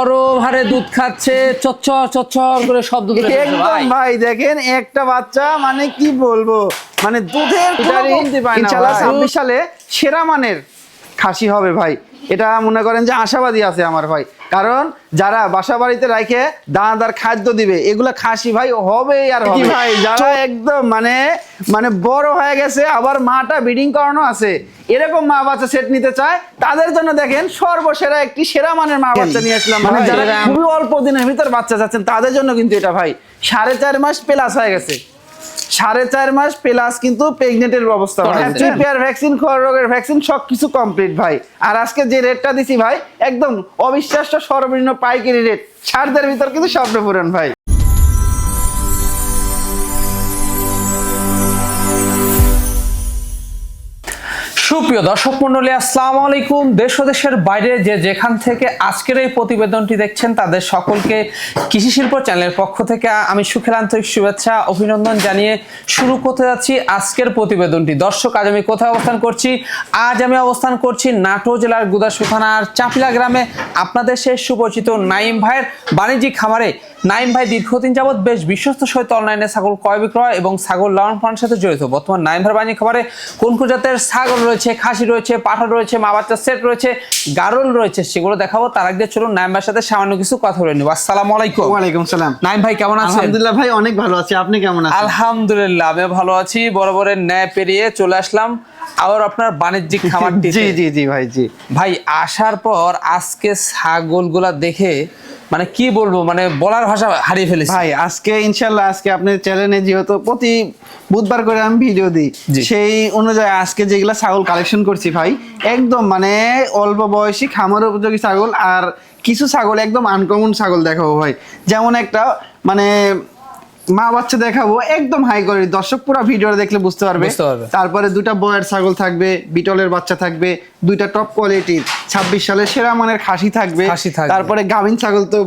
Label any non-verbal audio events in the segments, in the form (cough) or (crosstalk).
গরম হারে দুধ খাচ্ছে চচ্চর চচ্চর করে শব্দ করে একদম ভাই। ভাই দেখেন একটা বাচ্চা মানে কি বলব? মানে দুধের ইনশাআল্লাহ সালে সেরা মানের খাসি হবে ভাই। এটা মনে করেন যে আশাবাদী আছে আমার ভাই। কারণ যারা বাসা বাড়িতে রাখে দানাদার খাদ্য দিবে এগুলা খাসি ভাই হবে আর হবে ভাই যারা একদম মানে মানে বড় হয়ে গেছে আবার মাটা ব্রিডিং করানো আছে। এরকম মা বাচ্চা সেট নিতে চায় তাদের জন্য দেখেন সর্বসেরা একটি সেরা মানের মা বাচ্চা নিয়ে আসলাম মানে যারা খুবই অল্প দিনের ভিতর বাচ্চা চাচ্ছেন তাদের জন্য কিন্তু এটা ভাই সাড়ে চার মাস প্লাস হয়ে গেছে। সাড়ে চার মাস প্লাস কিন্তু প্রেগনেন্টের অবস্থা আছে। ট্রিপিয়ার ভ্যাকসিন খোয়ার রোগের ভ্যাকসিন সব কিছু কমপ্লিট ভাই। আর আজকে যে রেটটা দিছি ভাই একদম অবিশ্বাস্য সর্বনিম্ন পাইকারি রেট সারদের ভিতর কিন্তু স্বপ্ন পূরণ ভাই। সুপ্রিয় দর্শক মন্ডলী আসসালামু আলাইকুম। দেশ ও দেশের বাইরে যে যেখান থেকে আজকের এই প্রতিবেদনটি দেখছেন, তাদের সকলকে কৃষি শিল্প চ্যানেলের পক্ষ থেকে আমি সুখের আন্তরিক শুভেচ্ছা, অভিনন্দন জানিয়ে শুরু করতে যাচ্ছি আজকের প্রতিবেদনটি। দর্শক, আজ আমি কোথায় অবস্থান করছি? আজ আমি অবস্থান করছি নাটোর জেলার গুদাসু থানার চাপিলা গ্রামে। আপনাদের সেই সুপরিচিত নাইম ভাইয়ের বাণিজ্যিক খামারে নাইম ভাই দীর্ঘদিন যাবৎ বেশ বিশ্বস্ত সহিত অনলাইনে ছাগল ক্রয় বিক্রয় এবং ছাগল লালন পালনের সাথে জড়িত। বর্তমান নাইম ভাইয়ের বাণিজ্যিক খামারে কোন কোন জাতের ছাগল রয়েছে খাসি রয়েছে পাঠা রয়েছে মা বাচ্চার সেট রয়েছে গারল রয়েছে সেগুলো দেখাবো। তার আগে চলুন নাইম ভাইয়ের সাথে সামান্য কিছু কথা বলে নিব। আসসালামু আলাইকুম। ওয়ালাইকুম সালাম। নাইম ভাই কেমন আছেন? আলহামদুলিল্লাহ ভাই অনেক ভালো আছি। আপনি কেমন আছেন? আলহামদুলিল্লাহ আমি ভালো আছি। বরাবরের ন্যায় পেরিয়ে চলে আসলাম আবার আপনার বাণিজ্যিক (laughs) খামারটি জি জি জি ভাই জি। ভাই আসার পর আজকে ছাগলগুলা দেখে মানে কি বলব মানে বলার ভাষা হারিয়ে ফেলেছি ভাই আজকে ইনশাল্লাহ আজকে আপনার চ্যানেলে যেহেতু প্রতি বুধবার করে আমি ভিডিও দিই। সেই অনুযায়ী আজকে যেগুলা ছাগল কালেকশন করছি ভাই একদম মানে অল্প বয়সী খামার উপযোগী ছাগল আর কিছু ছাগল একদম আনকমন ছাগল দেখাবো ভাই যেমন একটা মানে মা বাচ্চা দেখাবো একদম হাই করে দর্শক পুরো ভিডিও দেখলে বুঝতে পারবে। তারপরে দুটা বয়ের ছাগল থাকবে বিটলের বাচ্চা থাকবে দুইটা টপ কোয়ালিটির ছাব্বিশ সালে সেরা মানের খাসি থাকবে। তারপরে গাভিন ছাগল তো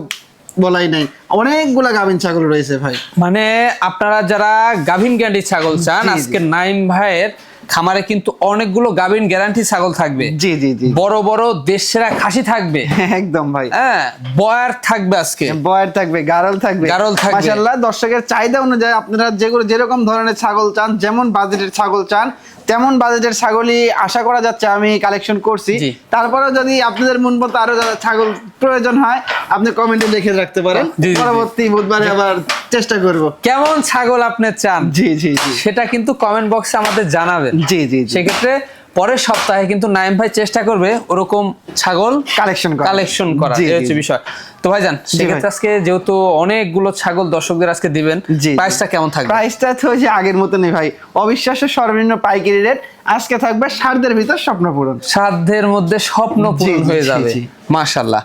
বলাই নাই। অনেকগুলা গাভিন ছাগল রয়েছে ভাই। মানে আপনারা যারা গাভিন গ্যান্ডি ছাগল চান। আজকে নাইম ভাইয়ের খামারে কিন্তু অনেকগুলো গাভিন গ্যারান্টি ছাগল থাকবে। জি জি জি। বড় বড় দেশেরা খাসি থাকবে। (laughs) একদম ভাই। হ্যাঁ বয়ার থাকবে আজকে। বয়ার থাকবে গারল থাকবে। গারল থাকবে। মাশাআল্লাহ দর্শকের চাহিদা অনুযায়ী আপনারা যেগুলো যেরকম ধরনের ছাগল চান যেমন বাজেটের ছাগল চান তেমন বাজেটের ছাগলই আশা করা যাচ্ছে আমি কালেকশন করছি। জি। তারপরেও যদি আপনাদের মন মতো আরও ছাগল প্রয়োজন হয় আপনি কমেন্টে লিখে রাখতে পারেন। পরবর্তী বুধবারে আবার চেষ্টা করব। কেমন ছাগল আপনি চান? জি জি জি। সেটা কিন্তু কমেন্ট বক্সে আমাদের জানাবেন। জি জি সেক্ষেত্রে পরের সপ্তাহে কিন্তু নাইম ভাই চেষ্টা করবে ওরকম ছাগল কালেকশন করা কালেকশন করা এই হচ্ছে বিষয়। তো ভাইজান সেক্ষেত্রে আজকে যেহেতু অনেকগুলো ছাগল দর্শকদের আজকে দিবেন প্রাইসটা কেমন থাকবে? প্রাইসটা তো যে আগের মতনই ভাই। অবিশ্বাস্য সর্বনিম্ন পাইকারি রেট আজকে থাকবে ষাটদের ভিতর স্বপ্ন পূরণ। সাধ্যের মধ্যে স্বপ্ন পূরণ হয়ে যাবে জি। মাশাল্লাহ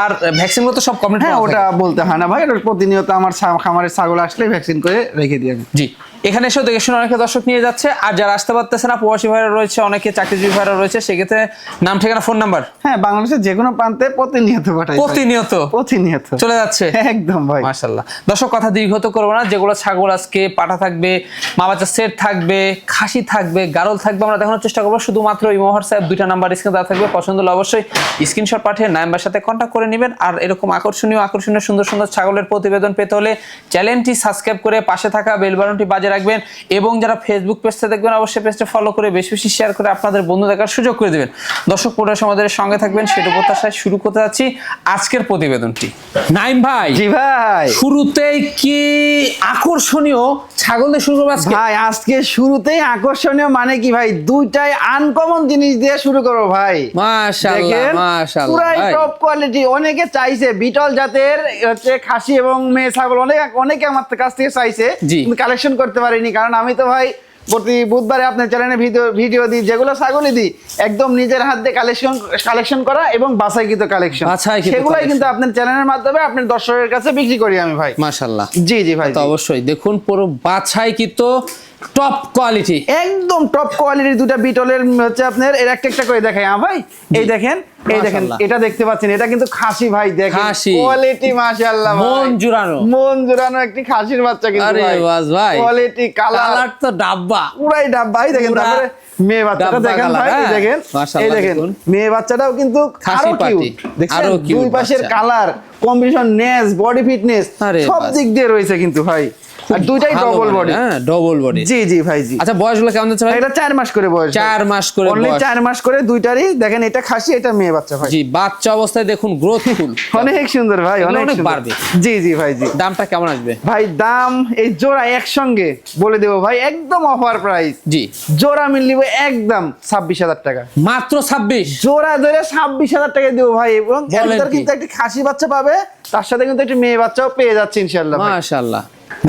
আর ভ্যাকসিন তো সব কমপ্লিট হ্যাঁ ওটা বলতে হয় না ভাই ওটা প্রতিনিয়ত আমার খামারের ছাগল আসলে ভ্যাকসিন করে রেখে দিই আমি। জি এখানে এসেও দেখে শুনে অনেকে দর্শক নিয়ে যাচ্ছে। আর যারা আসতে পারতেছে না প্রবাসী ভাইরা রয়েছে অনেকে চাকরিজীবী ভাইরা রয়েছে সেক্ষেত্রে নাম ঠিকানা ফোন নাম্বার? হ্যাঁ বাংলাদেশের যে কোনো প্রান্তে প্রতিনিয়ত পাঠাই প্রতিনিয়ত? প্রতিনিয়ত চলে যাচ্ছে। একদম ভাই। মাশাল্লাহ দর্শক কথা দীর্ঘত করব না। যেগুলো ছাগল আজকে পাঠা থাকবে মা বাচ্চা সেট থাকবে খাসি থাকবে গারল থাকবে আমরা দেখানোর চেষ্টা করব। শুধুমাত্র ইমো হোয়াটসঅ্যাপ দুইটা নাম্বার স্ক্রিনে দেওয়া থাকবে। পছন্দ হলে অবশ্যই স্ক্রিনশট পাঠিয়ে নাম্বার সাথে কন্ট্যাক্ট করে নেবেন। আর এরকম আকর্ষণীয় আকর্ষণীয় সুন্দর সুন্দর ছাগলের প্রতিবেদন পেতে হলে চ্যানেলটি সাবস্ক্রাইব করে পাশে থাকা বেল বাটনটি বাজে রাখবেন। এবং যারা ফেসবুক পেজটা দেখবেন অবশ্যই পেজটা ফলো করে বেশি বেশি শেয়ার করে আপনাদের বন্ধু দেখার সুযোগ করে দেবেন। দর্শক পুরো আমাদের সঙ্গে থাকবেন। সেটা প্রত্যাশায় শুরু করতে যাচ্ছি। আজকের প্রতিবেদনটি নাইম ভাই জি ভাই। শুরুতেই কি আকর্ষণীয় ছাগল দিয়ে শুরু করব আজকে? ভাই আজকে শুরুতেই আকর্ষণীয় মানে কি ভাই? দুইটাই আনকমন জিনিস দিয়ে শুরু করো ভাই। মাশাআল্লাহ মাশাআল্লাহ পুরাই টপ কোয়ালিটি অনেকে চাইছে বিটল জাতের হচ্ছে খাসি এবং মেয়ে ছাগল অনেক অনেকে আমার কাছ থেকে চাইছে। কালেকশন করতে পারিনি কারণ আমি তো ভাই প্রতি বুধবারে আপনার চ্যানেলে ভিডিও ভিডিও দিই যেগুলো ছাগলই দিই একদম নিজের হাত দিয়ে কালেকশন কালেকশন করা এবং বাছাইকৃত কালেকশন সেগুলোই কিন্তু আপনার চ্যানেলের মাধ্যমে আপনার দর্শকের কাছে বিক্রি করি আমি ভাই। মাশাআল্লাহ জি জি ভাই তো অবশ্যই। দেখুন পুরো বাছাই কিন্তু টপ কোয়ালিটি একদম টপ কোয়ালিটির দুটা বিটলের হচ্ছে আপনার এর একটা একটা করে দেখাই ভাই এই দেখেন এই দেখেন এটা দেখতে পাচ্ছেন এটা কিন্তু খাসি ভাই দেখেন। কোয়ালিটি মাশাআল্লাহ ভাই। মন জুড়ানো। মন জুড়ানো একটি খাসির বাচ্চা কিন্তু আরে বাস ভাই। কোয়ালিটি কালার তো ডাব্বা। পুরাই ডাব ভাই দেখেন তারপরে মেয়ে বাচ্চাটা দেখেন ভাই এই হ্যাঁ। দেখেন। এই দেখেন মেয়ে বাচ্চাটাও কিন্তু খাসি আরও কিউট দেখছেন? দুই পাশের কালার কম্বিনেশন নেস বডি ফিটনেস সব দিক দিয়ে রয়েছে কিন্তু ভাই। আর দুইটাই ডবল বডি হ্যাঁ ডবল বডি জি জি ভাই জি। আচ্ছা বয়সগুলো কেমন যাচ্ছে ভাই? এটা মাস করে বয়স মাস করে অনলি মাস করে দুইটারই দেখেন এটা খাসি এটা মেয়ে বাচ্চা ভাই। জি বাচ্চা অবস্থায় দেখুন গ্রোথফুল (laughs) অনেক সুন্দর ভাই অনেক বাড়বে। জি জি ভাই জি। দামটা কেমন আসবে? ভাই দাম এই জোড়া একসঙ্গে বলে দেবো ভাই একদম অফার প্রাইস জি। জোড়া মিল নিবে একদম ছাব্বিশ হাজার টাকা। মাত্র ছাব্বিশ? জোড়া ধরে ছাব্বিশ হাজার টাকা দেবো ভাই এবং? কিন্তু একটি খাসি বাচ্চা পাবে তার সাথে কিন্তু একটি মেয়ে বাচ্চাও পেয়ে যাচ্ছে ইনশাল্লাহ ভাই। মাশাআল্লাহ।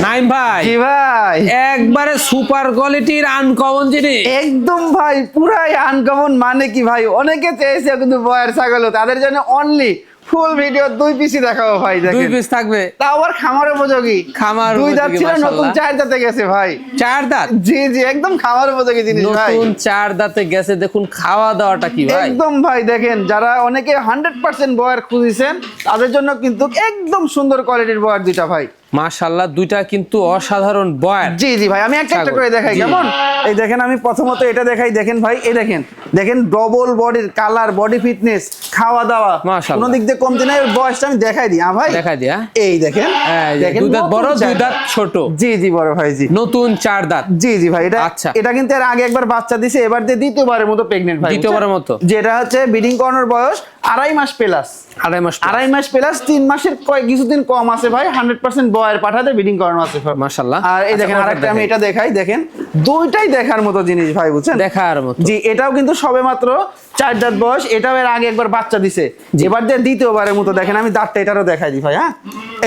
নাইম ভাই জি ভাই। একবারে সুপার কোয়ালিটির আনকমন জিনিস। একদম ভাই পুরাই আনকমন মানে কি ভাই? অনেকে চেয়েছে কিন্তু বয়ের ছাগল তাদের জন্য অনলি ফুল ভিডিও দুই পিসি দেখাবো ভাই দুই পিস থাকবে। তা আবার খামার উপযোগী। খামার দুই দাঁত ছিল নতুন চার দাঁতে গেছে ভাই। চার দাঁত? জি জি একদম খামার উপযোগী জিনিস ভাই। নতুন চার দাঁতে গেছে দেখুন খাওয়া দাওয়াটা কি ভাই? একদম ভাই দেখেন যারা অনেকে হান্ড্রেড পার্সেন্ট বয়ার খুঁজেছেন তাদের জন্য কিন্তু একদম সুন্দর কোয়ালিটির বয়ার দুইটা ভাই। মাশাআল্লাহ দুইটা কিন্তু অসাধারণ বয়ার জি জি ভাই আমি একটা একটা করে দেখাই কেমন? এই দেখেন আমি প্রথমত এটা দেখাই দেখেন ভাই এই দেখেন। দেখেন ডবল বডির কালার বডি ফিটনেস খাওয়া দাওয়া। কোনো দিক দিয়ে কমতি নাই বয়সটা আমি দেখাই দিই। হ্যাঁ ভাই? দেখা দিয়া। এই দেখেন দেখেন দুই দাঁত বড় দুই দাঁত ছোট। জি জি বড় ভাই জি। নতুন চার দাঁত। জি জি ভাই এটা আচ্ছা। এটা কিন্তু এর আগে একবার বাচ্চা দিছে এবার দিয়ে দ্বিতীয়বারের মতো প্রেগনেন্ট ভাই দ্বিতীয়বারের? মতো? যেটা হচ্ছে ব্রিডিং করানোর বয়স আড়াই মাস প্লাস আড়াই মাস আড়াই মাস প্লাস তিন মাসের কয়েক কিছুদিন কম আছে ভাই হান্ড্রেড পার্সেন্ট বয়ের পাঠাতে বিডিং করানো আছে মাশাআল্লাহ। আর এই আচ্ছা, দেখেন আরেকটা আমি? এটা দেখাই দেখেন। দুইটাই দেখার মতো জিনিস ভাই বুঝছেন? দেখার মতো। জি এটাও কিন্তু সবে মাত্র চার দাঁত বয়স এটাও এর আগে একবার বাচ্চা দিছে। এবার দিয়ে দ্বিতীয়বারের মতো দেখেন আমি দাঁতটা এটারও দেখাই দিই ভাই হ্যাঁ?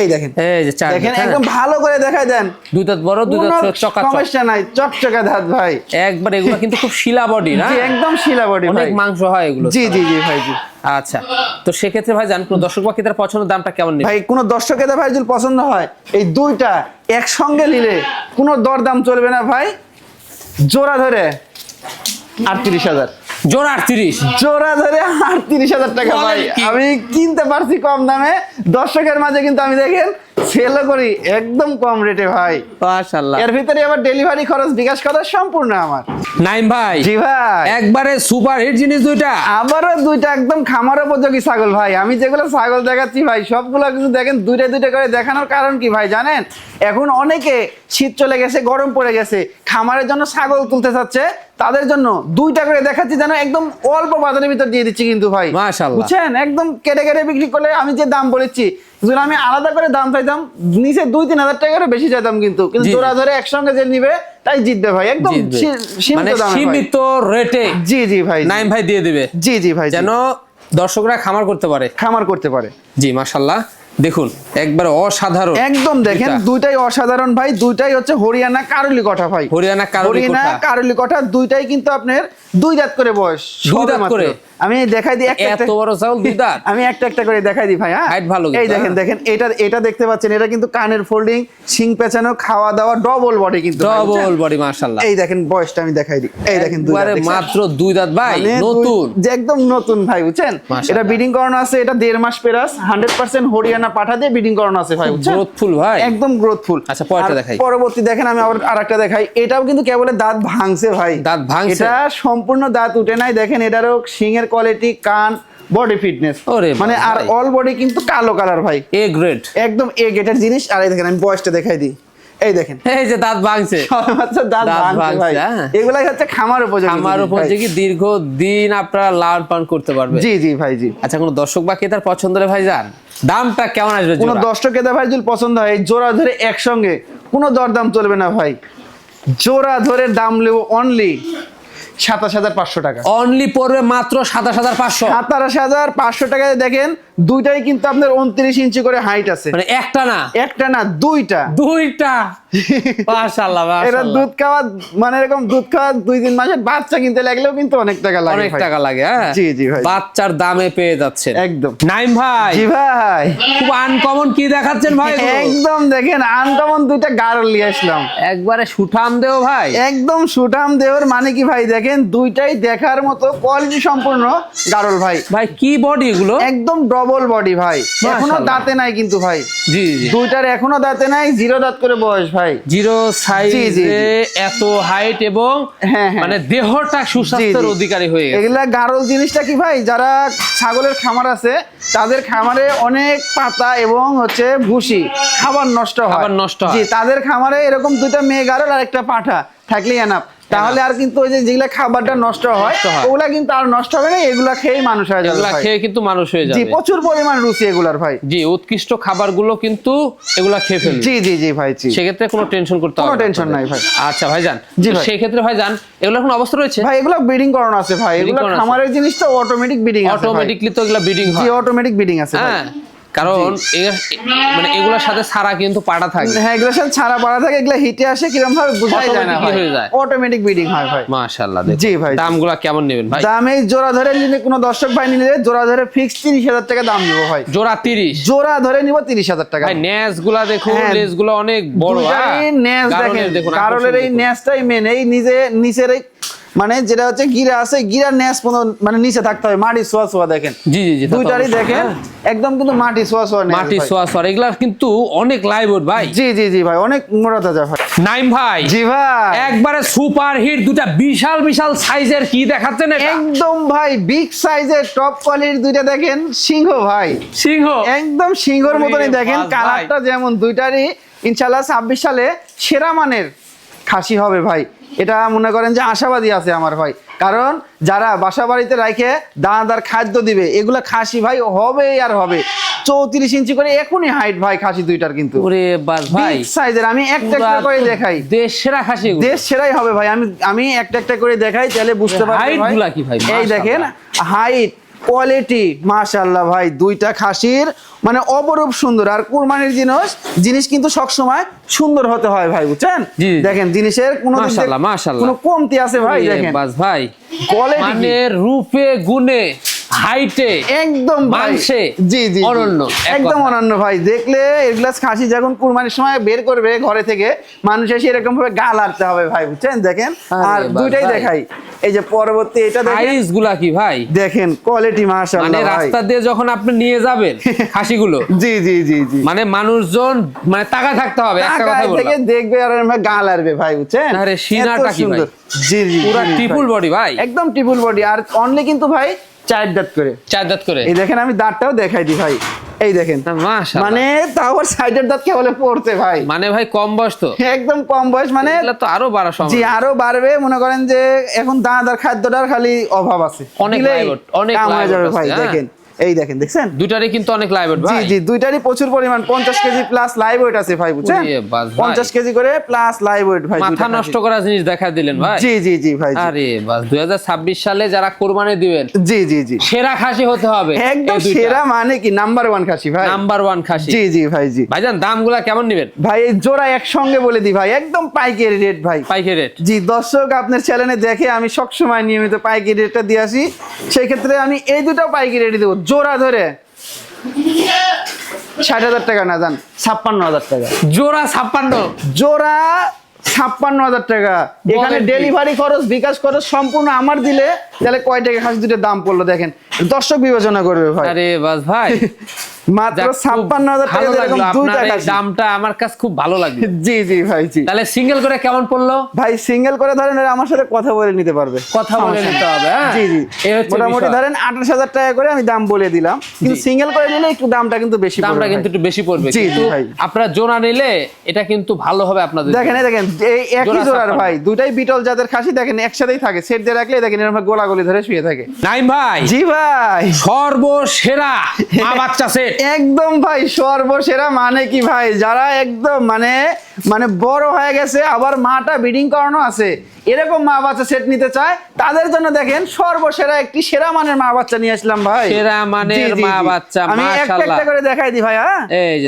এই দেখেন। এই যে চার দেখেন হ্যাঁ। একদম ভালো করে দেখাই দেন। দুই দাঁত বড় দুই দাঁত চকাচক। সমস্যা নাই চকচকা দাঁত ভাই। একবার এগুলো কিন্তু খুব শিলা বডি না? জি একদম শিলা বডি ভাই। অনেক মাংস হয় এগুলো। জি জি জি ভাই জি। আচ্ছা। তো সেক্ষেত্রে ভাই জান কোনো দর্শক বা তার পছন্দের দামটা কেমন নেই ভাই কোনো দর্শকের ভাই যদি পছন্দ হয় এই দুইটা একসঙ্গে নিলে কোনো দরদাম চলবে না ভাই। জোড়া ধরে আটত্রিশ হাজার। জোর আটত্রিশ। জোড়া ধরে আটত্রিশ হাজার টাকা ভাই। আমি কিনতে পারছি কম দামে। দর্শকের মাঝে কিন্তু আমি দেখেন সেলও করি একদম কম রেটে ভাই। মাশাআল্লাহ। এর ভিতরে আবার ডেলিভারি খরচ বিকাশ করা সম্পূর্ণ আমার। নাইম ভাই জি ভাই। একবারে সুপার হিট জিনিস দুইটা। আবারও দুইটা একদম খামার উপযোগী ছাগল ভাই। আমি যেগুলো ছাগল দেখাচ্ছি ভাই সবগুলো কিন্তু দেখেন দুইটা দুইটা করে দেখানোর কারণ কি ভাই জানেন? এখন অনেকে শীত চলে গেছে গরম পড়ে গেছে খামারের জন্য ছাগল তুলতে চাচ্ছে তাদের জন্য দুইটা করে দেখাচ্ছি যেন একদম অল্প বাজারের ভিতর দিয়ে দিচ্ছি কিন্তু ভাই। বুঝছেন? একদম কেটে কেটে বিক্রি করলে আমি যে দাম বলেছি যদি আমি আলাদা করে দাম চাইতাম নিচে দুই তিন হাজার টাকা করে বেশি চাইতাম কিন্তু। কিন্তু। জোড়া ধরে একসঙ্গে যে নিবে তাই জিতবে ভাই। একদম সীমিত মানে রেটে জি জি ভাই। নাইম ভাই দিয়ে দিবে। জি জি ভাই যেন দর্শকরা খামার করতে পারে। খামার করতে পারে। জি মাশাআল্লাহ। দেখুন একবার অসাধারণ একদম দেখেন দুইটাই অসাধারণ ভাই দুইটাই হচ্ছে হরিয়ানা কারলি কঠা ভাই হরিয়ানা কারলি। কঠা দুইটাই কিন্তু আপনার দুই দাঁত করে বয়স দুই দাঁত করে? আমি দেখাই দিই একটা এত বড় চাউল দুই দাঁত আমি একটা একটা করে দেখাই দিই ভাই হ্যাঁ? Height ভালো এই দেখেন হ্যাঁ। দেখেন এটা এটা দেখতে পাচ্ছেন এটা কিন্তু কানের ফোল্ডিং শিং পেঁচানো খাওয়া দাওয়া ডবল বডি কিন্তু ডবল বডি মাশাআল্লাহ। এই দেখেন বয়সটা আমি দেখাই দিই। এই দেখেন দুই দাঁত, মাত্র দুই দাঁত ভাই মানে নতুন। যে একদম নতুন ভাই বুঝছেন? এটা বিডিং করানো আছে এটা দেড় মাস পেরাস হান্ড্রেড পার্সেন্ট হরিয়ানা পাঠা দিয়ে বিডিং করানো আছে ভাই বুঝছেন? গ্রোথফুল ভাই। একদম গ্রোথফুল আচ্ছা, পরেরটা দেখাই। পরবর্তী দেখেন আমি আবার আরেকটা দেখাই। এটাও কিন্তু কেবল দাঁত ভাঙছে ভাই। দাঁত ভাঙছে? এটা সম্পূর্ণ দাঁত উঠে নাই দেখেন এটারও সিংয়ের কোয়ালিটি কান বডি ফিটনেস মানে আর অল বডি কিন্তু কালো কালার ভাই। এ গ্রেড একদম এ গেটের জিনিস। আর এই দেখেন আমি বয়সটা দেখাই দিই। এই দেখেন। এই যে দাঁত ভাঙছে। দাঁত ভাঙছে ভাই। হ্যাঁ। এগুলাই হচ্ছে খামার উপযোগী। যে কি দীর্ঘ দিন আপনারা লালন পালন করতে পারবে জি জি ভাই জি। আচ্ছা কোনো দর্শক বা ক্রেতার পছন্দের ভাই যান দামটা কেমন আসবে কোনো? দর্শক এদা ভাই যদি পছন্দ হয় জোড়া ধরে একসঙ্গে কোনো দরদাম চলবে না ভাই। জোড়া ধরে দাম নেব অনলি সাতাশ হাজার পাঁচশো টাকা। অনলি পড়বে মাত্র সাতাশ হাজার পাঁচশো। সাতাশ হাজার পাঁচশো টাকায় দেখেন দুইটাই কিন্তু আপনার উনত্রিশ ইঞ্চি করে হাইট আছে। মানে একটা না? একটা না দুইটা। দুইটা? (laughs) মাশাআল্লাহ এরা দুধ খাওয়া মানে এরকম দুধ খাওয়া দুই তিন মাসের বাচ্চা কিনতে লাগলেও কিন্তু অনেক টাকা লাগে অনেক টাকা লাগে হ্যাঁ? জি, জি ভাই। বাচ্চার দামে পেয়ে যাচ্ছে একদম। নাইম ভাই জি ভাই। খুব আনকমন কি দেখাচ্ছেন ভাই একদম দেখেন আনকমন দুইটা গারল নিয়ে আসলাম। একবারে সুঠাম দেও ভাই। একদম সুঠাম দেওয়ার মানে কি ভাই দেখেন দুইটাই দেখার মতো কোয়ালিটি সম্পূর্ণ গারল ভাই। ভাই কি বডি এগুলো? একদম ডবল বডি ভাই। এখনও দাঁতে নাই কিন্তু ভাই। জি জি। দুইটার এখনও দাঁতে নাই জিরো দাঁত করে বয়স ভাই। জিরো সাইজে এত হাইট এবং হ্যাঁ, হ্যাঁ। মানে দেহটা সুস্বাস্থ্যের। অধিকারী হয়ে গেছে। এগুলা গারল জিনিসটা কি ভাই? যারা ছাগলের খামার আছে তাদের খামারে অনেক পাতা এবং হচ্ছে ভুসি খাবার নষ্ট হয়। খাবার নষ্ট হয়। জি তাদের খামারে এরকম দুইটা মেয়ে গারল আর একটা পাঠা। থাকলেই এনাফ তাহলে আর কিন্তু ওই যে যেগুলা খাবারটা নষ্ট হয় ওগুলা কিন্তু আর নষ্ট হবে না এগুলা খেয়েই মানুষ হয়ে যাবে খেয়ে কিন্তু মানুষ হয়ে জি যাবে। প্রচুর পরিমাণ রুচি এগুলার ভাই। জি উৎকৃষ্ট খাবারগুলো কিন্তু এগুলা খেয়ে ফেলবে। জি জি জি ভাই জি। সেক্ষেত্রে কোনো টেনশন করতে হবে কোনো না tension আপনাদের। নাই ভাই। আচ্ছা ভাই। সেই ক্ষেত্রে ভাইজান এগুলো এখন অবস্থা রয়েছে? ভাই এগুলো ব্রিডিং করানো আছে ভাই। এগুলো খামারের জিনিস তো অটোমেটিক ব্রিডিং আছে অটোমেটিকলি তো এগুলা ব্রিডিং হয়। জি অটোমেটিক ব্রিডিং আছে ভাই। হ্যাঁ। কারণ মানে এগুলোর সাথে ছাড়া কিন্তু পাড়া থাকবে হ্যাঁ এগুলো সব ছাড়া পাড়া থাকে এগুলো হিটে আসে কীরকম ভাবে বোঝাই যায় না হয়ে যায়। অটোমেটিক ব্রিডিং হয় ভাই মাশাআল্লাহ জি ভাই। দামগুলা কেমন নেবেন ভাই দাম এই জোড়া ধরে নিলে কোনো দর্শক ভাই নিলে জোড়া ধরে ফিক্স তিরিশ হাজার টাকা দাম দিব ভাই জোড়া 30 জোড়া ধরে নিব তিরিশ হাজার টাকা ভাই গুলা দেখুন হ্যাঁ। গুলো অনেক বড়? দুটারই ন্যাস দেখেন কারণের এই। ন্যাসটাই মেন এই নিজে নিচের এই মানে যেটা হচ্ছে গিরা আছে গিরার ন্যাস পর্যন্ত মানে নিচে থাকতে হবে মাটি সোয়া সোয়া দেখেন। জি জি জি দুইটারই দেখেন হ্যাঁ। একদম কিন্তু মাটি সোয়া সোয়া মাটি সোয়া সোয়া এগুলা কিন্তু অনেক লাইভ ভাই। জি জি জি ভাই অনেক মোটা তাজা ভাই। নাইম ভাই জি ভাই। একবারে সুপার হিট দুটা বিশাল বিশাল সাইজের কি দেখাচ্ছেন একদম ভাই বিগ সাইজের টপ কোয়ালিটির দুইটা দেখেন সিংহ ভাই। সিংহ? একদম সিংহর মতনই দেখেন কালারটা যেমন দুইটারই ইনশাল্লাহ ছাব্বিশ সালে সেরা মানের খাসি হবে ভাই। এটা মনে করেন যে আশাবাদী আছে আমার ভাই। কারণ যারা বাসা বাড়িতে রাখে দানাদার খাদ্য দিবে এগুলো খাসি ভাই হবে আর হবে। চৌত্রিশ ইঞ্চি করে এখনই হাইট ভাই খাসি দুইটার কিন্তু। ওরে বাস ভাই। বিগ সাইজের আমি একটা একটা করে দেখাই। দেশ সেরা খাসি দেশ সেরাই হবে ভাই আমি আমি একটা একটা করে দেখাই তাহলে বুঝতে পারব? এই দেখেন হাইট কোয়ালিটি মাশাল্লাহ ভাই দুইটা খাসির মানে অপরূপ সুন্দর। আর কুরবানির জিনিস জিনিস কিন্তু সবসময় সুন্দর হতে হয় ভাই বুঝছেন। দেখেন জিনিসের কোনো মাশাল্লাহ মাশাল্লাহ। কোনো কমতি আছে ভাই দেখেন। বাস ভাই। কোয়ালিটি মানে রূপে গুণে। হাইটে একদম। মাংসে জি জি। অনন্য, একদম অনন্য ভাই। দেখলে এগুলাস খাসি যখন কুরবানির সময় বের করবে ঘরে থেকে মানুষ এসে এরকম ভাবে গা লাড়তে হবে ভাই বুঝছেন? দেখেন? আর দুইটাই দেখাই। এই যে পরবর্তী এটা দেখেন। গুলা কি ভাই? দেখেন কোয়ালিটি মানে মাশাআল্লাহ ভাই। রাস্তা দিয়ে যখন আপনি নিয়ে যাবেন খাসিগুলো (laughs) জি জি জি জি। মানে মানুষজন মানে টাকা থাকতে হবে একটা কথা টাকায় থেকে দেখবে আর এরম গা লাড়বে ভাই বুঝছেন? আরে, সিনাটা কি ভাই? জি জি পুরা ভাই। বডি ভাই। একদম টিপুল বডি আর অনলি কিন্তু ভাই চার দাঁত করে। চার দাঁত করে? এই দেখেন আমি দাঁতটাও দেখাই দিই ভাই। এই দেখেন মানে তাও সাইডের দাঁত কেবলে পড়ছে ভাই। মানে ভাই কম বয়স তো। একদম কম বয়স মানে তো আরও বাড়া সম্ভব। জি আরও বাড়বে। মনে করেন যে এখন দানাদার খাদ্যটার খালি অভাব আছে। অনেক অনেক কাম হয়ে যাবে ভাই হ্যাঁ। দেখেন। এই দেখেন দেখছেন? দুটারই কিন্তু অনেক লাইভ ওয়েট ভাই। জি জি দুইটারই প্রচুর পরিমাণ পঞ্চাশ কেজি প্লাস লাইভ ওয়েট আছে ভাই বুঝছেন? ওরে বাস ভাই। পঞ্চাশ কেজি করে প্লাস লাইভ ওয়েট ভাই মাথা নষ্ট করা জিনিস দেখা দিলেন ভাই। জি জি জি ভাই। আরে বাস দুই সালে যারা কোরবানি দিবেন জি জি জি। সেরা খাসি হতে হবে একদম সেরা মানে কি নাম্বার ওয়ান খাসি ভাই। নাম্বার ওয়ান খাসি। জি জি ভাই জি। ভাইজান দামগুলা কেমন নিবেন? ভাই এই জোড়া একসঙ্গে বলে দি ভাই একদম পাইকারি রেট ভাই। পাইকারি রেট জি দর্শক আপনার চ্যানেলে দেখে আমি সবসময় নিয়মিত পাইকারি রেটটা দিয়ে আসি। সেই ক্ষেত্রে আমি এই দুটো পাইকারি রেটে দেবো। জোড়া ধরে। ষাট হাজার টাকা না যান ছাপ্পান্ন হাজার টাকা। জোড়া ছাপ্পান্ন। জোড়া ছাপ্পান্ন হাজার টাকা। এখানে ডেলিভারি খরচ বিকাশ খরচ সম্পূর্ণ আমার দিলে তাহলে কয় টাকা? খাসি দুটো দাম পড়ল দেখেন। দর্শক বিবেচনা করবে ভাই। আরে বাস ভাই। (laughs) মাত্র ছাপ্পান্ন হাজার টাকা। দামটা আমার কাছে খুব ভালো লাগল। জি জি ভাই জি। তাহলে সিঙ্গেল করে কেমন পড়ল? ভাই সিঙ্গেল করে ধরেন আমার সাথে কথা বলে নিতে পারবে। কথা বলে নিতে হবে হ্যাঁ? জি জি। মোটামুটি ধরেন আঠাশ হাজার টাকা করে আমি দাম বলে দিলাম। কিন্তু সিঙ্গেল করে নিলে একটু দামটা কিন্তু বেশি দামটা কিন্তু একটু বেশি পড়বে। জি, জি, ভাই। আপনারা জোড়া নিলে এটা কিন্তু ভালো হবে আপনাদের দেখেন দেখেন এই একই জোড়া জোড়ার ভাই দুটাই বিটল জাতের খাসি দেখেন একসাথেই থাকে। সেট দিয়ে রাখলে দেখেন এরকম গোলাগুলি ধরে শুয়ে থাকে। নাইম ভাই জি ভাই। সর্বসেরা বাচ্চা সেট একদম ভাই সর্বসেরা মানে কি ভাই? যারা একদম মানে মানে বড় হয়ে গেছে আবার মাটা ব্রিডিং করানো আছে এরকম মা বাচ্চা সেট নিতে চায় তাদের জন্য দেখেন সর্বসেরা একটি সেরা মানের মা বাচ্চা নিয়ে আসলাম ভাই। সেরা মানের মা বাচ্চা, আমি একটা করে দেখাই দিই ভাই হ্যাঁ?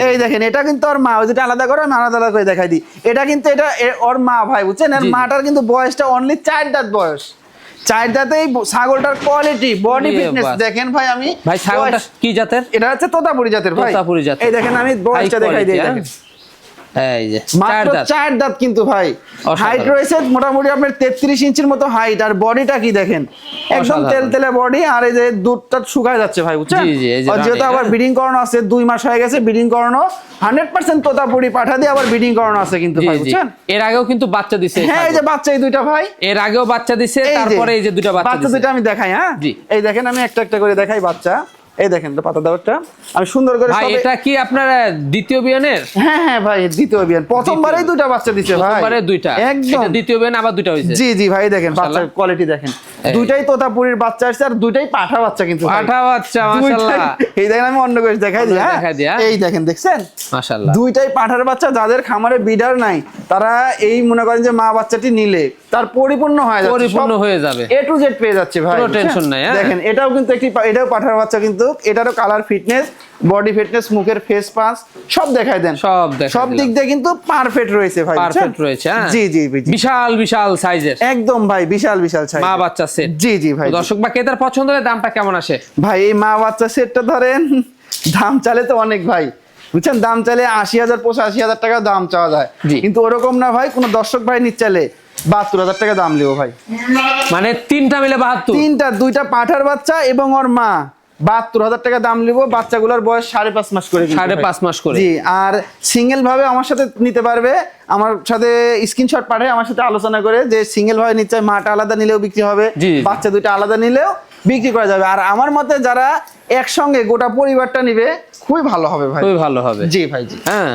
এই দেখেন এটা কিন্তু ওর মা দুটো আলাদা করে আমি আলাদা আলাদা করে দেখাই দিই এটা কিন্তু এটা ওর মা ভাই বুঝছেন? এর। মাটার কিন্তু বয়সটা অনলি চার দাঁত বয়স। চার দাঁতেই ছাগলটার কোয়ালিটি বডি ফিটনেস দেখেন ভাই আমি ভাই ছাগলটা কি জাতের? এটা হচ্ছে তোতাপুরি জাতের ভাই। তোতাপুরি জাতের। এই দেখেন আমি বয়সটা দেখাই দিই দেখেন। এই যে চার মাত্র দাঁত। চার দাঁত কিন্তু ভাই। হাইট রয়েছে মোটামুটি আপনার তেত্রিশ ইঞ্চির মতো হাইট আর বডিটা কি দেখেন? একদম বডি আর এই যে দুধটা শুকায় যাচ্ছে ভাই বুঝছেন? আর যেহেতু আবার হ্যাঁ। ব্রিডিং করানো আছে দুই মাস হয়ে গেছে ব্রিডিং করানো হান্ড্রেড পার্সেন্ট তোতাপুরি পাঠা দিয়ে আবার ব্রিডিং করানো আছে কিন্তু ভাই বুঝছেন? এর আগেও কিন্তু বাচ্চা দিছে হ্যাঁ এই যে বাচ্চা এই দুইটা ভাই। এর আগেও বাচ্চা দিছে তারপরে এই যে দুটো বাচ্চা বাচ্চা দুইটা আমি দেখাই হ্যাঁ? এই দেখেন আমি একটা একটা করে দেখাই বাচ্চা। এই দেখেন তো পাতা দাওয়ারটা আমি সুন্দর করে ভাই এটা কি আপনার দ্বিতীয় বিয়ানের? হ্যাঁ হ্যাঁ ভাই দ্বিতীয় বিয়ান। প্রথমবারেই দুইটা বাচ্চা দিছে ভাই। প্রথমবারে দুইটা। একদম। দ্বিতীয় বিয়ান আবার দুইটা হইছে। জি জি ভাই দেখেন বাচ্চার কোয়ালিটি দেখেন। দুইটাই তোতাপুরির বাচ্চা আসছে আর দুইটাই পাঠা বাচ্চা কিন্তু। পাঠা বাচ্চা মাশাআল্লাহ। এই দেখেন আমি অন্য দেখাই দিই হ্যাঁ? দেখাই দিই, হ্যাঁ। এই দেখেন দেখছেন? মাশাআল্লাহ। দুইটাই পাঠার বাচ্চা যাদের খামারে বিডার নাই তারা এই মনে করেন যে মা বাচ্চাটি নিলে তার পরিপূর্ণ হয়ে যাচ্ছে। পরিপূর্ণ হয়ে যাবে। এ টু জেড পেয়ে যাচ্ছে ভাই কোনো tension নাই, হ্যাঁ? দেখেন এটাও কিন্তু একটি এটাও পাঠার বাচ্চা কিন্তু এটারও কালার ফিটনেস বডি ফিটনেস মুখের ফেস পাস সব দেখাই দেন। সব সব দিক দিয়ে কিন্তু পারফেক্ট রয়েছে ভাই পারফেক্ট রয়েছে হ্যাঁ। জি জি। বিশাল বিশাল সাইজের একদম ভাই বিশাল বিশাল ছাই মা বাচ্চা সেট জি জি ভাই দর্শক বা ক্রেতার পছন্দ হলে দামটা কেমন আসে? ভাই এই মা বাচ্চা সেটটা ধরেন দাম চালে তো অনেক ভাই বুঝছেন? দাম চাইলে আশি হাজার পঁচাশি হাজার টাকা দাম চাওয়া যায়। জি। কিন্তু ওরকম না ভাই কোনো দর্শক ভাই নিচ্ছে চাইলে বাহাত্তর হাজার টাকা দাম লিও ভাই। মানে তিনটা মিলে বাহাত্তর? তিনটা দুইটা পাঠার বাচ্চা এবং ওর মা। বাহাত্তর হাজার টাকা দাম লিবো বাচ্চাগুলোর বয়স সাড়ে পাঁচ মাস করে সাড়ে পাঁচ মাস করে জি আর সিঙ্গেল ভাবে আমার সাথে নিতে পারবে আমার সাথে স্ক্রিনশট পাঠায় আমার সাথে আলোচনা করে যে সিঙ্গেল ভাবে নিচ্ছে মাটা আলাদা নিলেও বিক্রি হবে। বাচ্চা দুইটা আলাদা নিলেও বিক্রি করা যাবে। আর আমার মতে যারা একসঙ্গে গোটা পরিবারটা নিবে খুবই ভালো হবে ভাই। খুবই ভালো হবে। জি ভাই জি। হ্যাঁ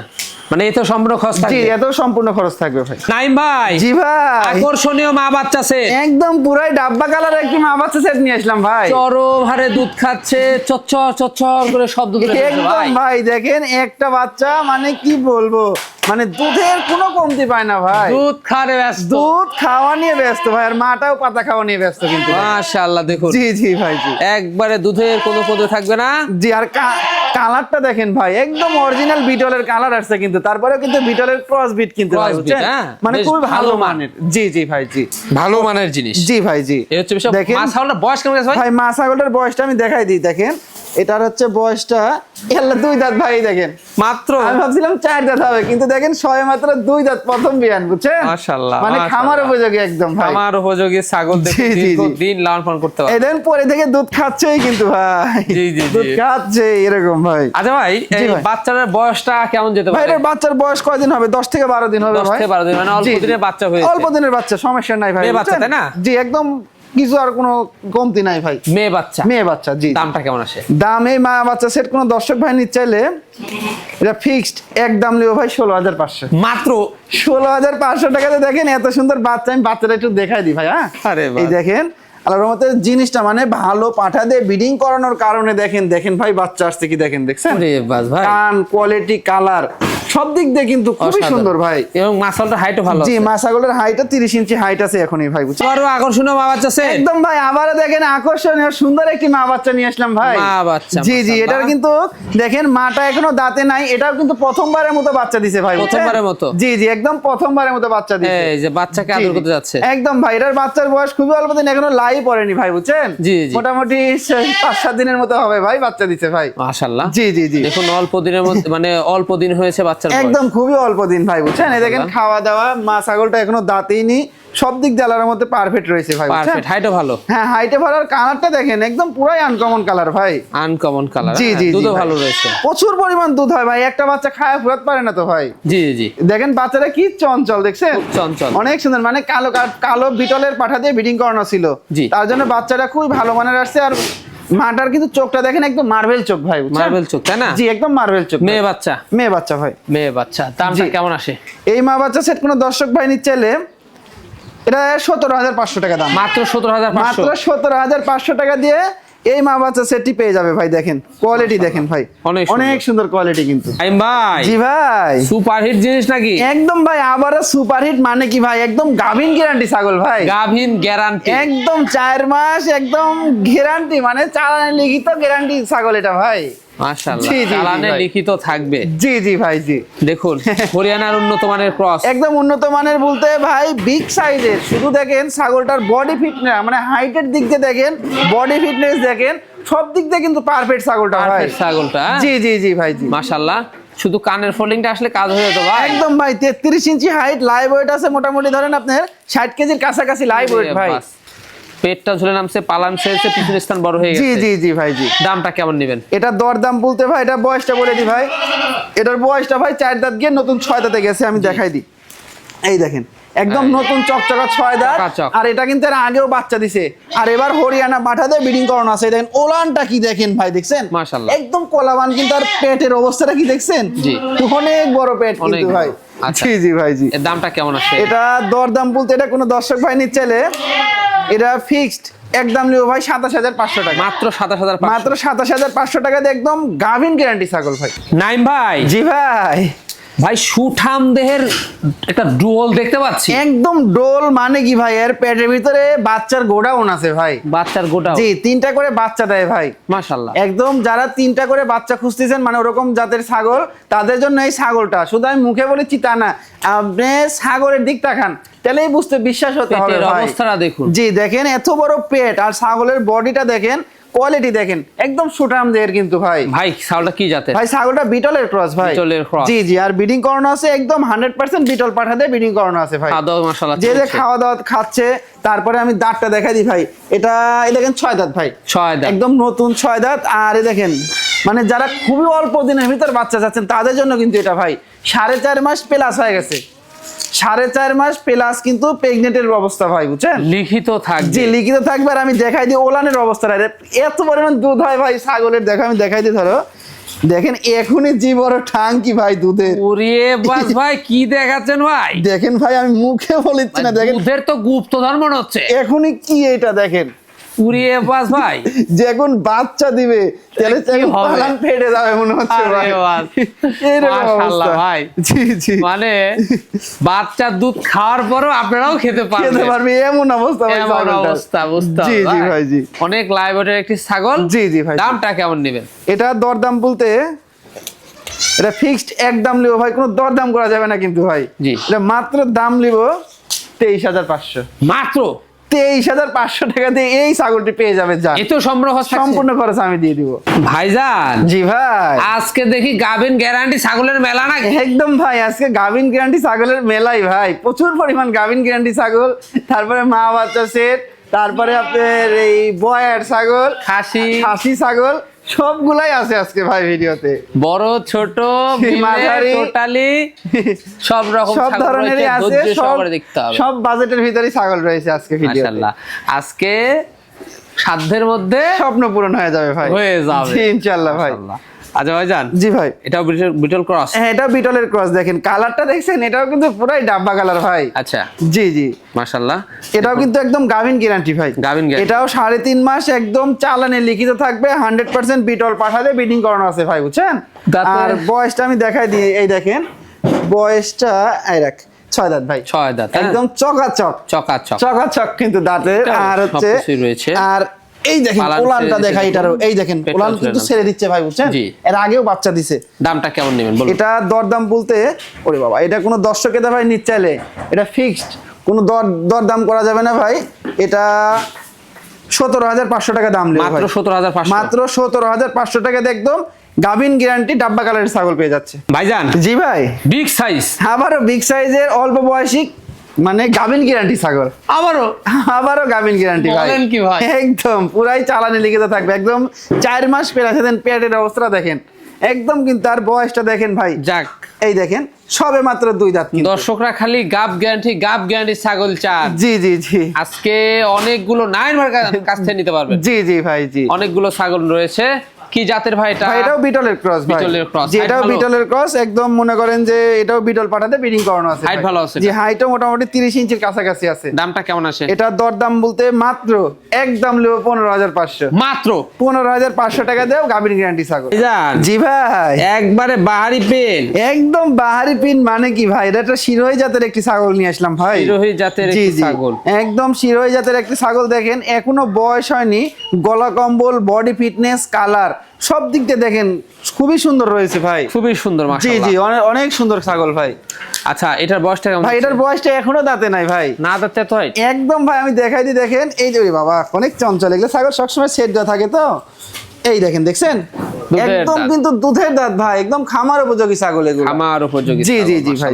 মানে এ তো সম্পূর্ণ খরচ জি এত সম্পূর্ণ খরচ থাকবে ভাই। নাইম ভাই জি ভাই। আকর্ষণীয় মা বাচ্চা সেট একদম পুরাই ডাব্বা কালার একটি মা বাচ্চা সেট নিয়ে আসলাম ভাই। চরম হারে দুধ খাচ্ছে চচ্চর চচ্চর করে শব্দ করে একদম ভাই দেখেন একটা বাচ্চা মানে কি বলব? মানে দুধের কোনো কমতি পায় না ভাই। দুধ খারে ব্যস্ত। দুধ খাওয়া নিয়ে ব্যস্ত ভাই আর মাটাও পাতা খাওয়া নিয়ে ব্যস্ত কিন্তু মাশাআল্লাহ দেখুন। জি জি ভাই জি। একবারে দুধের কোনো পদে থাকবে না। জি আর কালারটা দেখেন ভাই একদম অরিজিনাল বিটলের কালার আসছে কিন্তু তারপরেও কিন্তু বিটলের ক্রস বিট কিন্তু ভাই বুঝছেন? হ্যাঁ? মানে খুবই ভালো মানের। জি জি ভাই জি। ভালো মানের জিনিস। জি ভাই জি। এই হচ্ছে বিষয় দেখেন। মা ছাগলটার বয়স কেমন গেছে ভাই? ভাই মা ছাগলটার বয়সটা আমি দেখাই দিই দেখেন। এটার হচ্ছে বয়সটা এল্লা দুই দাঁত ভাই দেখেন মাত্র আমি ভাবছিলাম চার দাঁত হবে কিন্তু দেখেন সবে মাত্র দুই দাঁত প্রথম বিয়ান বুঝছেন মাশাআল্লাহ, মানে খামার উপযোগী একদম ভাই আমার উপযোগী ছাগল দেখে। দিন লালন পালন করতে পারবে এই দেখেন পরে থেকে দুধ খাচ্ছেই কিন্তু ভাই জি, জি। দুধ খাচ্ছে এরকম ভাই আচ্ছা ভাই এই ভাই। বাচ্চাটার বয়সটা কেমন যেতে ভাই পারে এটার বাচ্চার বয়স কয়দিন হবে দশ থেকে বারো দিন হবে ভাই 10 ভাই থেকে 12 দিন, মানে অল্প। দিনের বাচ্চা হয়েছে। অল্প দিনের বাচ্চা সমস্যা নাই ভাই বাচ্চা, তাই না? জি একদম কিছু আর কোনো কমতি নাই ভাই। মেয়ে বাচ্চা। মেয়ে বাচ্চা জি। দামটা কেমন আসে? দাম এই মা বাচ্চা সেট কোনো দর্শক ভাই নিতে চাইলে এটা ফিক্সড এক দাম লিও ভাই ষোলো হাজার পাঁচশো। মাত্র? ষোলো হাজার পাঁচশো টাকাতে দেখেন এত সুন্দর বাচ্চা আমি বাচ্চাটা একটু দেখাই দিই ভাই হ্যাঁ? আরে। এই দেখেন আল্লাহর রহমতে জিনিসটা মানে ভালো পাঠা দিয়ে বিডিং করানোর কারণে দেখেন দেখেন ভাই বাচ্চা আসছে কি দেখেন দেখছেন? আরে বাস ভাই। কান কোয়ালিটি কালার সব দিক দিয়ে কিন্তু খুবই সুন্দর ভাই। এবং মাসালটা হাইটও ভালো জি আছে। মাসাগলের হাইটটা তিরিশ ইঞ্চি হাইট আছে এখনই ভাই বুঝছেন? আরও আকর্ষণীয় মা বাচ্চা সেট একদম ভাই আবারও দেখেন আকর্ষণীয় সুন্দর একটি মা বাচ্চা নিয়ে আসলাম ভাই। মা বাচ্চা, জি জি এটার কিন্তু দেখেন মাটা এখনও দাঁতে নাই এটাও কিন্তু প্রথমবারের মতো বাচ্চা দিছে ভাই প্রথমবারের মতো? জি জি একদম প্রথমবারের মতো বাচ্চা দিছে। এই যে বাচ্চাকে আদর করতে যাচ্ছে। একদম ভাই এটার বাচ্চার বয়স খুবই অল্প দিন এখনও লাই পড়েনি ভাই বুঝছেন? জি, জি। মোটামুটি সে- পাঁচ সাত দিনের মতো হবে ভাই বাচ্চা দিছে ভাই। মাশাআল্লাহ। জি জি জি। দেখুন অল্প দিনের মধ্যে মানে অল্প দিন হয়েছে বাচ্চার বয়স। একদম খুবই অল্প দিন ভাই বুঝছেন? এই দেখেন খাওয়া দাওয়া মা ছাগলটা এখনও দাঁতেই নি সব দিক দিয়ে মধ্যে পারফেক্ট রয়েছে ভাই পারফেক্ট হাইটও ভালো। হ্যাঁ হাইটে ভালোর কালারটা দেখেন একদম পুরাই আনকমন কালার ভাই। আনকমন কালার জি জি জি দুধও ভালো রয়েছে। প্রচুর পরিমাণ দুধ হয় ভাই একটা বাচ্চা খায় ফুরাতে পারে না তো ভাই। জি জি জি। দেখেন বাচ্চাটা কি চঞ্চল দেখছেন? চঞ্চল। অনেক সুন্দর মানে কালো কালো বিটলের পাঠা দিয়ে ব্রিডিং করানো ছিল। জি। তার জন্য বাচ্চাটা খুবই ভালো মানের আসছে আর মাটার কিন্তু চোখটা দেখেন একদম মার্বেল চোখ ভাই? মার্বেল চোখ তাই না? জি একদম মার্বেল চোখ মেয়ে বাচ্চা। মেয়ে বাচ্চা ভাই। মেয়ে বাচ্চা দামটা কেমন আসে? এই মা বাচ্চা সেট কোনো দর্শক ভাই নিচ্ছেলে এটা সতেরো হাজার পাঁচশো টাকা দাম। মাত্র সতেরো হাজার মাত্র সতেরো হাজার পাঁচশো টাকা দিয়ে এই মা বাচ্চা সেটটি পেয়ে যাবে ভাই দেখেন। কোয়ালিটি দেখেন ভাই। অনেক সুন্দর। অনেক সুন্দর কোয়ালিটি কিন্তু। ভাই। জি ভাই। সুপার হিট জিনিস নাকি? একদম ভাই আবার সুপারহিট মানে কি ভাই? একদম গাভিন গ্যারান্টি ছাগল ভাই। গাভিন গ্যারান্টি একদম চার মাস একদম গ্যারান্টি মানে চালানি লিখিত গ্যারান্টি ছাগল এটা ভাই। মাশাআল্লাহ। জি, জি, জি, চালানে লিখিত থাকবে। জি জি ভাই জি। দেখুন হরিয়ানার উন্নত মানের ক্রস একদম উন্নত মানের বলতে ভাই বিগ সাইজের শুধু দেখেন ছাগলটার বডি ফিটনেস মানে হাইটের দিক দিয়ে দেখেন বডি ফিটনেস দেখেন সব দিক দিয়ে কিন্তু পারফেক্ট ছাগলটা ভাই। ছাগলটা হ্যাঁ? জি জি জি ভাই জি। মাশাআল্লাহ। শুধু কানের ফোল্ডিংটা আসলে কাজ হয়ে যেত ভাই। একদম ভাই তেত্রিশ ইঞ্চি হাইট লাইভ ওয়েট আছে মোটামুটি ধরেন আপনার ষাট কেজির কাছাকাছি লাইভ ওয়েট ভাই। পেটটা ঝুলে নামছে পালান ছেড়েছে পিছনের স্থান বড় হয়ে গেছে। জি জি জি ভাই জি। দামটা কেমন নেবেন? এটা দরদাম বলতে ভাই এটা বয়সটা বলে দি ভাই। এটার বয়সটা ভাই চার দাঁত গিয়ে নতুন ছয় দাঁতে গেছে আমি দেখাই দিই এই দেখেন একদম নতুন চকচকা ছয় দাঁত। আর এটা কিন্তু এর আগেও বাচ্চা দিছে। আর এবার হরিয়ানা পাঠাতে ব্রিডিং করানো আছে। দেখেন ওলানটা কি দেখেন ভাই দেখছেন? মাশাআল্লাহ। একদম কোলাবান কিন্তু আর পেটের অবস্থাটা কি দেখছেন? জি। অনেক বড় পেট কিন্তু ভাই। আচ্ছা। জি জি ভাই জি। এর দামটা কেমন আছে এটা দরদাম বলতে এটা কোনো দর্শক ভাই নিচ্ছেলে এটা ফিক্সড একদম নিব ভাই সাতাশ হাজার পাঁচশো টাকা। মাত্র সাতাশ হাজার মাত্র সাতাশ হাজার পাঁচশো টাকা দিয়ে একদম গাভিন গ্যারান্টি ছাগল ভাই। নাইম ভাই। জি ভাই। ভাই সুঠাম দেহের একটা ডোল দেখতে পাচ্ছি। একদম ডোল মানে কি ভাই? এর পেটের ভিতরে বাচ্চার গোডাউন আছে ভাই। বাচ্চার গোটা জি তিনটা করে বাচ্চা দেয় ভাই। মাশাআল্লাহ। একদম যারা তিনটা করে বাচ্চা খুঁজতেছেন মানে ওরকম জাতের ছাগল তাদের জন্য এই ছাগলটা। শুধু আমি মুখে বলেছি তা না আপনি ছাগলের দিক তাকান তাহলেই বুঝতে বিশ্বাস হতে হবে অবস্থাটা দেখুন। জি দেখেন এত বড় পেট আর ছাগলের বডিটা দেখেন কোয়ালিটি দেখেন একদম সুটাম দেহের কিন্তু ভাই। ভাই ছাগলটা কি জাতের? ভাই ছাগলটা বিটলের ক্রস ভাই। বিটলের cross। জি জি আর ব্রিডিং করানো আছে একদম হান্ড্রেড পার্সেন্ট বিটল পাঠাতে ব্রিডিং করানো আছে ভাই। খাওয়া দাওয়া মাশাআল্লাহ যে যে খাওয়া দাওয়া খাচ্ছে তারপরে আমি দাঁতটা দেখাই দিই ভাই। এটা এই দেখেন ছয় দাঁত ভাই। ছয় দাঁত। একদম নতুন ছয় দাঁত আর এই দেখেন মানে যারা খুবই অল্প দিনের ভিতর বাচ্চা চাচ্ছেন তাদের জন্য কিন্তু এটা ভাই। সাড়ে চার মাস প্লাস হয়ে গেছে। সাড়ে চার মাস প্লাস কিন্তু প্রেগনেন্টের অবস্থা ভাই বুঝছেন? লিখিত থাকবে। জি লিখিত থাকবে আর আমি দেখাই দিই ওলানের অবস্থাটা। এত পরিমাণ দুধ হয় ভাই ছাগলের দেখো আমি দেখাই দিই ধরো। দেখেন এখনই জি বড় ঠাং কি ভাই দুধের। ওরে বাস ভাই কি দেখাচ্ছেন ভাই? দেখেন ভাই আমি মুখে বলিচ্ছি না দেখেন। দুধের তো গুপ্ত ধর্ম হচ্ছে। এখনই কি এটা দেখেন? উড়িয়ে বাস ভাই। (laughs) যে এখন বাচ্চা দিবে তাহলে? পালান ফেটে যাবে মনে হচ্ছে ভাই। (laughs) মাশাআল্লাহ ভাই। জি জি। মানে বাচ্চার দুধ খাওয়ার পরও আপনারাও খেতে খেতে পারবেন। পারবে এমন অবস্থা ভাই এমন ছাগলটার। অবস্থা জি জি ভাই জি। অনেক লাইভেটের একটি ছাগল। জি জি ভাই দামটা কেমন নেবেন? এটা দরদাম বলতে এটা ফিক্সড এক দাম লিবো ভাই কোনো দরদাম করা যাবে না কিন্তু ভাই। জি। এটা মাত্র দাম লিব তেইশ হাজার পাঁচশো। মাত্র? তেইশ হাজার পাঁচশো টাকা দিয়ে এই ছাগলটি পেয়ে যাবে যা এত সম্ভব সম্পূর্ণ খরচ আমি দিয়ে দিব। ভাইজান? জি ভাই। আজকে দেখি গাভিন গ্যারান্টি ছাগলের মেলা না একদম ভাই আজকে গাভিন গ্যারান্টি ছাগলের মেলাই ভাই। প্রচুর পরিমাণ গাভিন গ্যারান্টি ছাগল। তারপরে মা বাচ্চা সেট তারপরে আপনার এই বয়ার ছাগল খাসি। খাসি ছাগল সবগুলাই আছে আজকে ভাই ভিডিওতে। বড় ছোট মাঝারি। টোটালি সব রকম সব ধরনের ধরনেরই আছে সব দেখতে হবে। সব বাজেটের ভিতরেই ছাগল রয়েছে আজকে ভিডিও মাশাআল্লাহ। আজকে সাধ্যের মধ্যে স্বপ্ন পূরণ হয়ে যাবে ভাই। হয়ে যাবে। ইনশাল্লাহ ইনশাআল্লাহ ভাই। আচ্ছা ভাইজান জি ভাই। এটাও বিটল- ক্রস হ্যাঁ এটাও বিটলের ক্রস দেখেন। কালারটা দেখছেন এটাও কিন্তু পুরাই ডাব্বা কালার ভাই। আচ্ছা। জি জি। মাশাআল্লাহ। এটাও কিন্তু একদম গাভিন গ্যারান্টি ভাই। গাভিন guarantee। এটাও সাড়ে তিন মাস একদম চালানে লিখিত থাকবে হান্ড্রেড পার্সেন্ট বিটল পাঠাতে বিডিং করানো আছে ভাই বুঝছেন? আর বয়সটা আমি দেখাই দিই এই দেখেন বয়সটা এই রাখ ছয় দাঁত ভাই। ছয় দাঁত হ্যাঁ? একদম চকাচক। চকাচক। চকাচক কিন্তু দাঁতের আর হচ্ছে। আর এই দেখেন ওলানটা দেখা দিছে এই দেখেন ওলান কিন্তু ছেড়ে দিচ্ছে ভাই বুঝছেন? এর আগেও বাচ্চা দিছে। দামটা কেমন নেবেন বলুন? এটা দরদাম বলতে ওরে বাবা এটা কোনো দর্শক এটা ভাই নিতে চাইলে এটা ফিক্সড কোনো দর দরদাম করা যাবে না ভাই। এটা সতেরো হাজার পাঁচশো টাকা দাম মাত্র সতেরো হাজার মাত্র সতেরো হাজার পাঁচশো টাকা একদম গাভিন গ্যারান্টি ডাব্বা কালারের ছাগল পেয়ে যাচ্ছে। ভাইজান? জি ভাই। বিগ সাইজ আবারও বিগ সাইজের অল্প বয়সী মানে গাভিন গ্যারান্টি ছাগল আবারও? আবারও গাভিন গ্যারান্টি ভাই। বলেন কি ভাই? একদম পুরাই চালানে লিখিত থাকবে। একদম চার মাস পেরাছে দেন পেটের অবস্থা দেখেন। একদম কিন্তু তার বয়সটা দেখেন ভাই। যাক। এই দেখেন সবে মাত্র দুই দাঁত। দর্শকরা খালি গাব গ্যারান্টি গাব গ্যারান্টি ছাগল চান জি জি জি। আজকে অনেকগুলো নাইন মার কাছ থেকে নিতে পারবেন। জি জি ভাই জি। অনেকগুলো ছাগল রয়েছে। কি জাতের ভাই এটা? এটাও বিটলের ক্রস ভাই। বিটলের জি এটাও বিটলের ক্রস একদম মনে করেন যে এটাও বিটল পাঠাতে ব্রিডিং করানো আছে ভাই। ভালো আছে জি হাইটও মোটামুটি 30 ইঞ্চির কাছাকাছি আছে। দামটা কেমন আসে? এটার দরদাম বলতে মাত্র একদম হাজার পাঁচশো। মাত্র? পনেরো হাজার পাঁচশো টাকা দেও গাভীর গ্যারান্টি ছাগল। জি ভাই। একবারে বাহারি পেন একদম বাহারি পিন মানে কি ভাই? এটা একটা শিরোহী জাতের একটি ছাগল নিয়ে আসলাম ভাই। শিরোহী জাতের একটি। ছাগল। একদম শিরোহী জাতের একটি ছাগল দেখেন এখনও বয়স হয়নি। গলা কম্বল বডি ফিটনেস কালার সব দিক দিয়ে দেখেন খুবই সুন্দর রয়েছে ভাই। খুবই সুন্দর জি জি অনেক সুন্দর ছাগল ভাই। আচ্ছা এটার বয়সটা ভাই এটার বয়সটা এখনও দাঁতে নাই ভাই। না দাঁতে তো একদম ভাই আমি দেখাই দিই দেখেন। এই যে বাবা অনেক চঞ্চল। এগুলো ছাগল সবসময় সেট দেওয়া থাকে তো? এই দেখেন দেখছেন? একদম কিন্তু দুধের দাঁত ভাই একদম খামার উপযোগী ছাগল এগুলো। আমার উপযোগী জি, জি, জি, ভাই।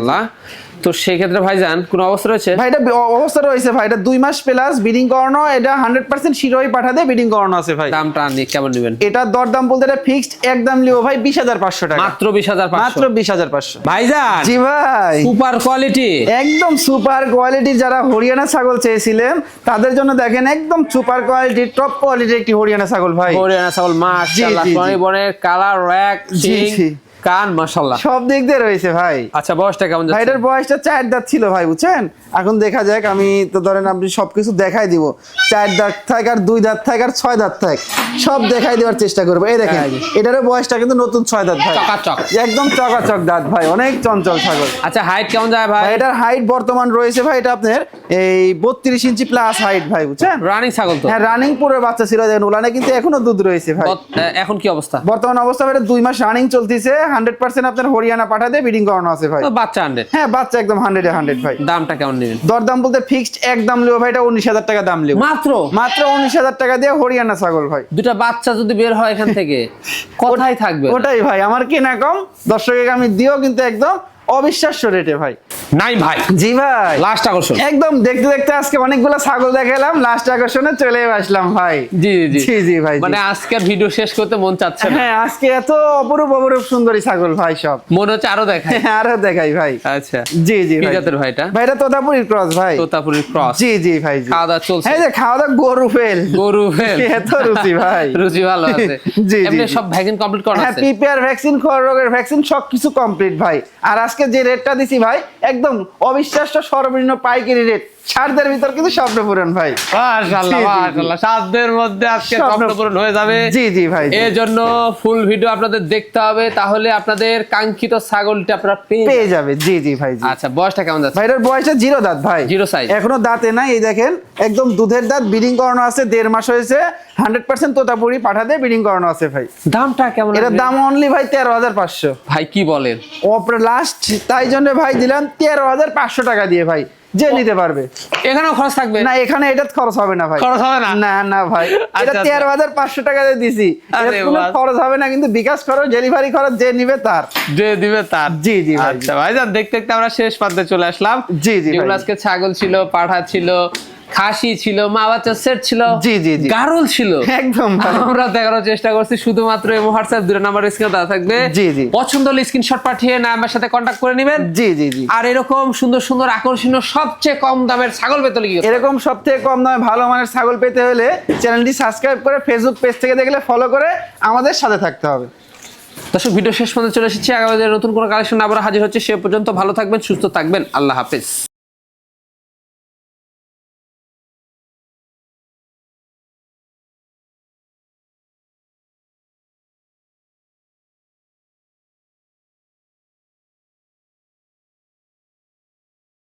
তো সেই ক্ষেত্রে ভাইজান কোন অবস্থা রয়েছে? ভাই এটা অবস্থা রয়েছে ভাই এটা দুই মাস প্লাস বিডিং করানো এটা হান্ড্রেড পার্সেন্ট শিরোই পাঠাতে বিডিং করানো আছে ভাই। দামটা আপনি কেমন নেবেন? এটার দরদাম বলতে এটা ফিক্সড একদম লিও ভাই বিশ হাজার পাঁচশো টাকা। মাত্র বিশ হাজার মাত্র বিশ হাজার পাঁচশো। ভাইজান জি ভাই। সুপার কোয়ালিটি একদম সুপার কোয়ালিটি যারা হরিয়ানা ছাগল চেয়েছিলেন তাদের জন্য দেখেন একদম সুপার কোয়ালিটি টপ কোয়ালিটির একটি হরিয়ানা ছাগল ভাই। হরিয়ানা ছাগল জি। বনের কালার র‍্যাক জি, জি। কান মাশাআল্লাহ। সব দিক দিয়ে রয়েছে ভাই। আচ্ছা বয়সটা কেমন যাচ্ছে? এটার বয়সটা চার দাঁত ছিল ভাই বুঝছেন? এখন দেখা যাক আমি তো ধরেন আপনি সবকিছু দেখাই দিব। চার দাঁত থাক আর দুই দাঁত থাক আর ছয় দাঁত থাক সব দেখাই দেওয়ার চেষ্টা করব। এই দেখেন হ্যাঁ, এটারও বয়সটা কিন্তু নতুন ছয় দাঁত ভাই। চকাচক। একদম চকাচক দাঁত ভাই অনেক চঞ্চল ছাগল। আচ্ছা হাইট কেমন যায় ভাই? এটার হাইট বর্তমান রয়েছে ভাই এটা আপনার এই বত্রিশ ইঞ্চি প্লাস হাইট ভাই বুঝছেন? রানিং ছাগল তো। হ্যাঁ রানিং পুরো বাচ্চা ছিল দেখেন উলানে কিন্তু এখনও দুধ রয়েছে ভাই। এখন কি অবস্থা? বর্তমান অবস্থা এটা দুই মাস রানিং চলতেছে। হান্ড্রেড পার্সেন্ট আপনার হরিয়ানা পাঠাতে বিডিং করানো আছে ভাই। বাচ্চা হান্ড্রেড হ্যাঁ বাচ্চা একদম হান্ড্রেডে হান্ড্রেড ভাই। দামটা কেমন নেবেন? দরদাম বলতে ফিক্সড একদম নেব ভাই এটা উনিশ হাজার টাকা দাম নেব। মাত্র? মাত্র উনিশ হাজার টাকা দিয়ে হরিয়ানা ছাগল ভাই। দুটা বাচ্চা যদি বের হয় এখান থেকে (laughs) কোথায় থাকবে ওটাই ভাই আমার কেনা কম দর্শকের আমি দিও কিন্তু একদম অবিশ্বাস্য রেটে ভাই। নাই ভাই। জি ভাই। লাস্ট আকর্ষণ। একদম দেখতে দেখতে আজকে অনেকগুলো ছাগল দেখালাম লাস্ট আকর্ষণে চলে আসলাম ভাই। জি জি জি। জি ভাই মানে আজকের ভিডিও শেষ করতে মন চাচ্ছে না। হ্যাঁ আজকে এত অপরূপ অপরূপ সুন্দরী ছাগল ভাই সব। মনে হচ্ছে আরও দেখায় আরও দেখাই ভাই। আচ্ছা। জি জি ভাই। জাতের ভাই এটা? ভাই এটা তোতাপুরির ক্রস ভাই। তোতাপুরির ক্রস জি জি ভাই জি। খাওয়া দাওয়া চলছে। এই যে খাওয়া দাওয়া গরু ফেল। গরু ফেল। (laughs) এত রুচি ভাই। (laughs) রুচি ভালো আছে। জি, জি, এমনি সব ভ্যাকসিন কমপ্লিট করা আছে? হ্যাঁ পিপিআর ভ্যাকসিন খোয়া রোগের ভ্যাকসিন সব কিছু কমপ্লিট ভাই। আর আজকে যে রেটটা দিছি ভাই একদম অবিশ্বাস্য সর্বনিম্ন পাইকারি রেট ছাড়দের ভিতর কিন্তু স্বপ্ন পূরণ ভাই। মাশাআল্লাহ মধ্যে আজকে স্বপ্ন- পূরণ হয়ে যাবে। জি জি ভাই। এর জন্য ফুল ভিডিও আপনাদের দেখতে হবে তাহলে আপনাদের কাঙ্ক্ষিত ছাগলটা আপনারা পেয়ে যাবে জি জি ভাই আচ্ছা বয়সটা কেমন যাচ্ছে? ভাইটার বয়সটা জিরো দাঁত ভাই। Zero size। এখনও দাঁতে নাই এই দেখেন একদম দুধের দাঁত বিডিং করানো আছে দেড় মাস হয়েছে হান্ড্রেড পার্সেন্ট তোতাপুরি পাঠাতে বিডিং করানো আছে ভাই। দামটা কেমন এটার দাম অনলি ভাই তেরো হাজার পাঁচশো। ভাই কি বলেন? ওপরে লাস্ট তাই জন্য ভাই দিলাম তেরো হাজার পাঁচশো টাকা দিয়ে ভাই। যে নিতে পারবে। এখানেও খরচ থাকবে? না এখানে এটা খরচ হবে না ভাই। খরচ হবে না? না না ভাই। এটা আচ্ছা, তেরো হাজার পাঁচশো টাকা দিয়ে দিছি। কোনো খরচ হবে না কিন্তু বিকাশ করো ডেলিভারি করো যে নিবে তার। যে দিবে তার। জি, জি, ভাই। আচ্ছা ভাইজান দেখতে দেখতে আমরা শেষ প্রান্তে চলে আসলাম। জি, জি, আজকে ছাগল ছিল পাঠা ছিল খাসি ছিল মা বাচ্চা সেট ছিল জি, জি, জি। গারল ছিল। একদম। আমরা দেখানোর চেষ্টা করছি শুধুমাত্র এই হোয়াটসঅ্যাপ দুটো নাম্বার স্ক্রিনে দেওয়া থাকবে। জি, জি। পছন্দ হলে স্ক্রিনশট পাঠিয়ে না আমার সাথে কন্ট্যাক্ট করে নেবেন। জি জি জি। আর এরকম সুন্দর সুন্দর আকর্ষণীয় সবচেয়ে কম দামের ছাগল পেতে হলে কি এরকম সব থেকে কম দামে ভালো মানের ছাগল পেতে হলে চ্যানেলটি সাবস্ক্রাইব করে ফেসবুক পেজ থেকে দেখলে ফলো করে আমাদের সাথে থাকতে হবে। দর্শক ভিডিও শেষ পর্যন্ত চলে এসেছি। আগামী নতুন কোনো কালেকশন আবার হাজির হচ্ছে। সে পর্যন্ত ভালো থাকবেন সুস্থ থাকবেন। আল্লাহ হাফেজ।